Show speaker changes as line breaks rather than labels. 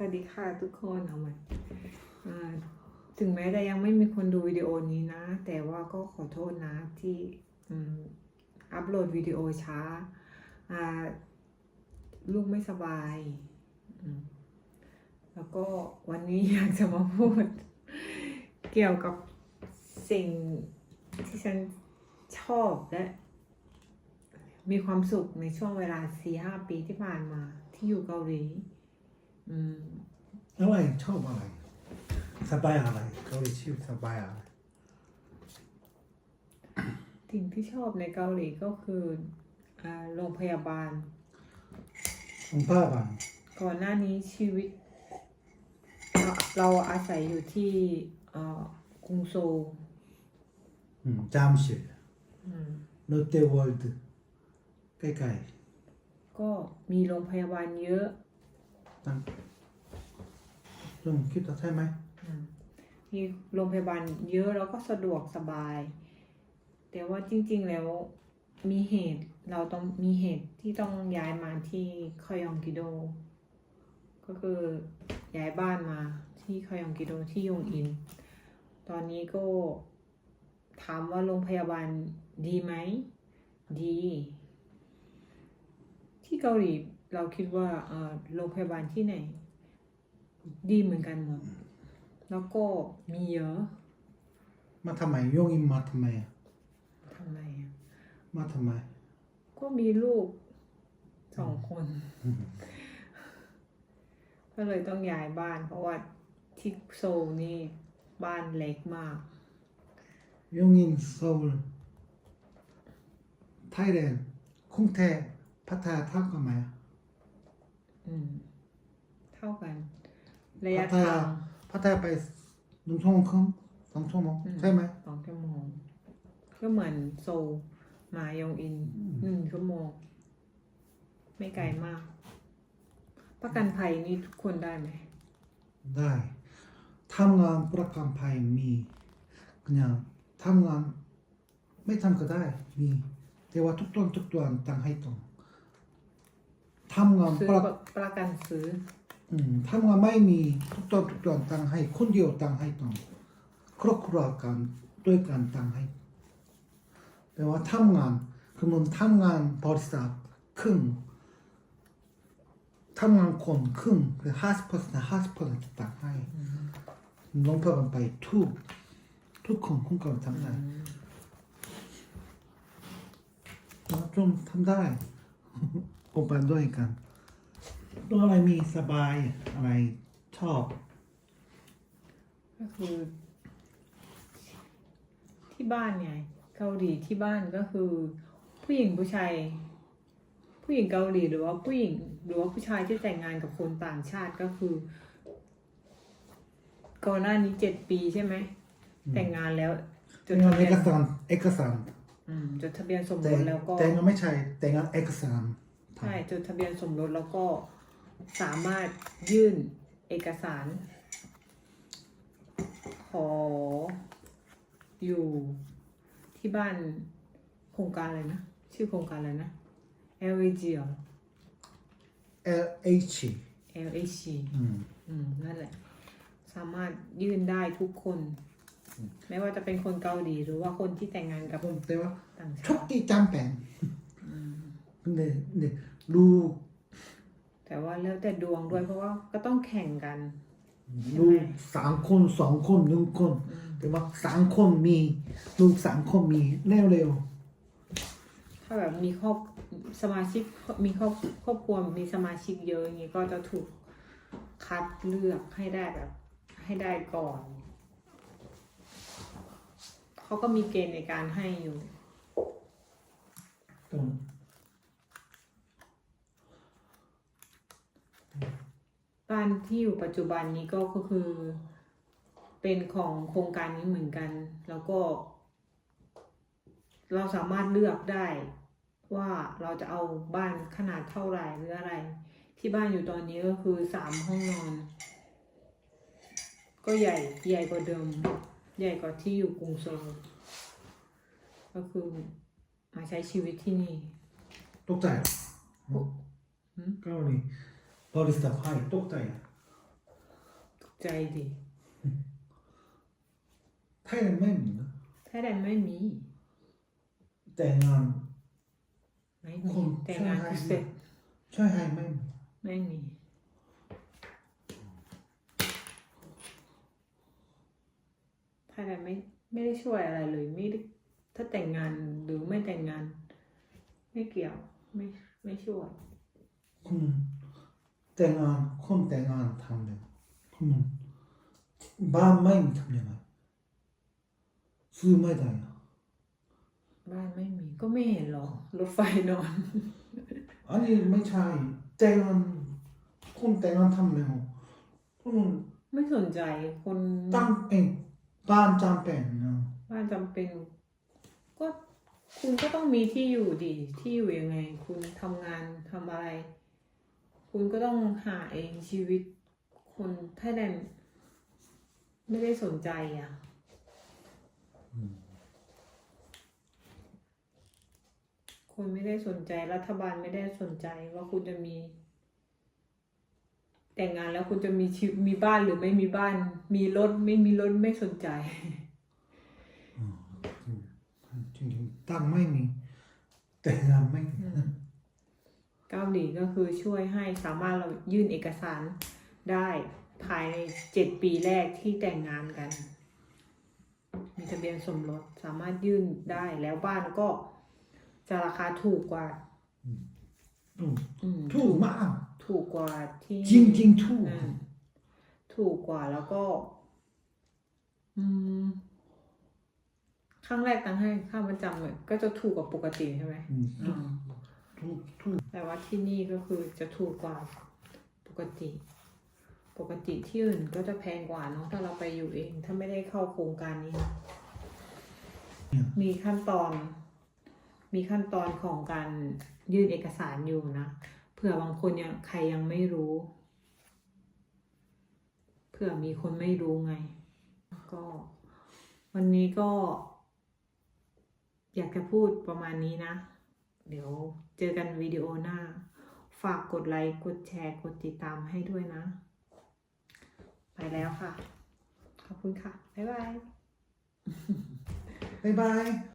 สวัสดีค่ะทุกคนเอาใหม่อ่าถึงแม้จะยังไม่มีคนดูวิดีโอนี้นะ แต่ว่าก็ขอโทษนะที่อัปโหลดวิดีโอช้า ลูกไม่สบาย แล้วก็วันนี้อยากจะมาพูด เกี่ยวกับสิ่งที่ฉันชอบและมีความสุขในช่วงเวลาสี่ห้าปีที่ผ่านมาที่อยู่เกาหลี อืม
อะไรชอบอะไร สบายอะไรเกาหลีชีวิตสบายอะไร
สิ่งที่ชอบในเกาหลีก็คืออ่าโรงพยาบาล
โรงพยาบาล
ก่อนหน้านี้ชีวิต เราเราอาศัยอยู่ที่เอ่อกรุงโซล
อืมจามชี
อืม
เรเตเวิลด์ใกล้
ก็มีโรงพยาบาลเยอะ
ๆ ซึ่งคิดว่าใช่ไหม
อืมมีโรงพยาบาลเยอะแล้วก็สะดวกสบาย แต่ว่าจริง ๆ แล้วมีเหตุเราต้องมีเหตุที่ต้องย้ายมาที่คอยองกิโด ก็คือย้ายบ้านมาที่คอยองกิโดที่ยงอิน ตอนนี้ก็ถามว่าโรงพยาบาลดีไหม ดี ที่เกาหลี เราคิดว่าเอ่อโรงพยาบาลที่ไหน ดีเหมือนกันหมด แล้วก็มีเยอะ
มาทำไมโยงอินมาทำไมอะ
ทำไมอะ
มาทำไม
ก็มีลูกสองคน ก็เลยต้องย้ายบ้าน เพราะว่าที่โซลนี่บ้านเล็กมาก
โยงอินโซลไทยแลนด์กรุงเทพพัทยาเท่ากันไหมอะ
อืม เท่ากัน ระยะ
พัทยา
ทาง
พัทยาไปหนึ่งชั่วโมงครึ่งสองชั่วโมง
อืม
ใช่ไหม
สองชั่วโมง ก็เหมือนโซลมายองอินหนึ่งชั่วโมง ไม่ไกลมาก ประกันภัยนี่ทุกคนได้ไหม
ได้ทำงานประกันภัยมี그냥ทำงานไม่ทำก็ได้มีแต่ว่าทุกต้นทุกตัวต่างให้ตรง ทำงาน
ซื้อ
ประ
ประกันซื้อ
อืมทำงานไม่มีทุกต้นทุกตัวต่างให้คนเดียวต่างให้ตรงครอบครัวกันด้วยกันต่างให้แต่ว่าทำงานคือมันทำงานบริษัทครึ่งทำงานคนครึ่งคือห้าสิบเปอร์เซ็นต์ห้าสิบเปอร์เซ็นต์ต่างให้ลงพยาบาลไปทุกทุกคนคุ้มกันทำ ได้เราจมทำได้ผมไปด้วยกันตัวอะไรมีสบายอะไรชอบ
ก็คือ ที่บ้านไงเกาหลีที่บ้านก็คือ ผู้หญิงผู้ชายผู้หญิงเกาหลีหรือว่าผู้หญิงหรือว่าผู้ชายที่แต่งงานกับคนต่างชาติก็คือ ก่อนหน้านี้เจ็ดปีใช่ไหมแต่งงานแล้วจ
แต่
ด
งงา
ทะ
นเอ
เบียน
กสารเอกสาร
อืมจดทะเบียนสมร
แต่
สแล้วก็
แต่งงานไม่ใช่แต่งงานเอกสาร
ใช่จดทะเบียนสมรสแล้วก็สามารถยื่นเอกสาร ขออยู่ที่บ้านโครงการอะไรนะ ชื่อโครงการอะไรนะ LAG เหรอ
เอเอช
LAG
อืม
อืมนั่นแหละ สามารถยื่นได้ทุกคน ไม่ว่าจะเป็นคนเกาหลีหรือว่าคนที่แต่งงานกับ
แต่ว่า
ต่างชา
ทุก
ติ
ที่จำเเนในดูก
แต่ว่าแล้วแต่ดวงด้วยเพราะว่าก็ต้องแข่งกัน
ลูกสามคนสองคนหนึ่งคน แต่ว่าสามคนมีลูกสามคนมีเร็วๆ
ถ้าแบบมีครอบสมาชิกมีครอบครอบครัวมีสมาชิกเยอะอย่างนี้ก็จะถูกคัดเลือกให้ได้แบบ ให้ได้ก่อน เขาก็มีเกณฑ์ในการให้อยู่
ตรง
บ้านที่อยู่ปัจจุบันนี้ก็ก็คือ เป็นของโครงการนี้เหมือนกัน แล้วก็ เราสามารถเลือกได้ ว่าเราจะเอาบ้านขนาดเท่าไหร่หรืออะไร ที่บ้านอยู่ตอนนี้ก็คือสามห้องนอน ก็ใหญ่ใหญ่กว่าเดิม ใหญ่กว่าที่อยู่กรุงโซลก็คือมาใช้ชีวิตที่นี่
ตกใจเหรอเกาหลี บริษัทให้ตกใจ
ใจดี
ไทยไม่มีนะ
ไทยแลนด์ไม่มี
แต่งาน
ไม่มี
คน
แต่งงาน
ใช่
พิเศษ
ใช่ให้ไม่มี
ไม่มีไทยแลนด์ไม่ไม่ได้ช่วยอะไรเลยไม่ได้ถ้าแต่งงานหรือไม่แต่งงาน ไม่เกี่ยวไม่ไม่ช่วย
คุณ แต่งงานคนแต่งงานทำเลยคุณบ้านไม่มีทำยังไงซื้อไม่ได้นะ
บ้านไม่มีก็ไม่เห็นหรอกรถไฟนอน
อันนี้ไม่ใช่ แต่งงานคนแต่งงานทำเลยคุณ
ไม่สนใจคน
ตั้งเป็นบ้านจำเป็นนะ
บ้านจำเป็น ก็คุณก็ต้องมีที่อยู่ดีที่อยู่ยังไง คุณทำงานทำอะไร คุณก็ต้องหาเองชีวิตคนไทยแลนด์ไม่ได้สนใจอะคนไม่ได้สนใจรัฐบาลไม่ได้สนใจว่าคุณจะมี แต่งงานแล้วคุณจะมีชีวิตมีบ้านหรือไม่มีบ้าน มีรถไม่มีรถไม่สนใจ
จริงๆตั้งไม่มี แต่งงานไม่มี
เกา หลีก็คือช่วยให้สามารถเรายื่นเอกสารได้ภายในเจ็ดปีแรกที่แต่งงานกัน มีทะเบียนสมรสสามารถยื่นได้แล้วบ้านก็จะราคาถูกกว่า
อืม
อืม
ถูกมาก
ถูกกว่าที่
จริงจริงๆถูก
อืมถูกกว่าแล้วก็ อืมครั้งแรกตั้งให้ค่าประจำเนี่ยก็จะถูกกว่าปกติใช่ไหม
อืม
อืม
ถูกถูก
แต่ว่าที่นี่ก็คือจะถูกกว่าปกติ ปกติที่อื่นก็จะแพงกว่าเนาะถ้าเราไปอยู่เอง ถ้าไม่ได้เข้าโครงการนี้นะมีขั้นตอน มีขั้นตอนของการยื่นเอกสารอยู่นะเผื่อบางคนยังใครยังไม่รู้เผื่อมีคนไม่รู้ไง ก็ วันนี้ก็ อยากจะพูดประมาณนี้นะ เดี๋ยวเจอกันวิดีโอหน้า ฝากกดไลค์ กดแชร์ กดติดตามให้ด้วยนะ ไปแล้วค่ะ ขอบคุณค่ะ บ๊ายบาย
บ๊ายบาย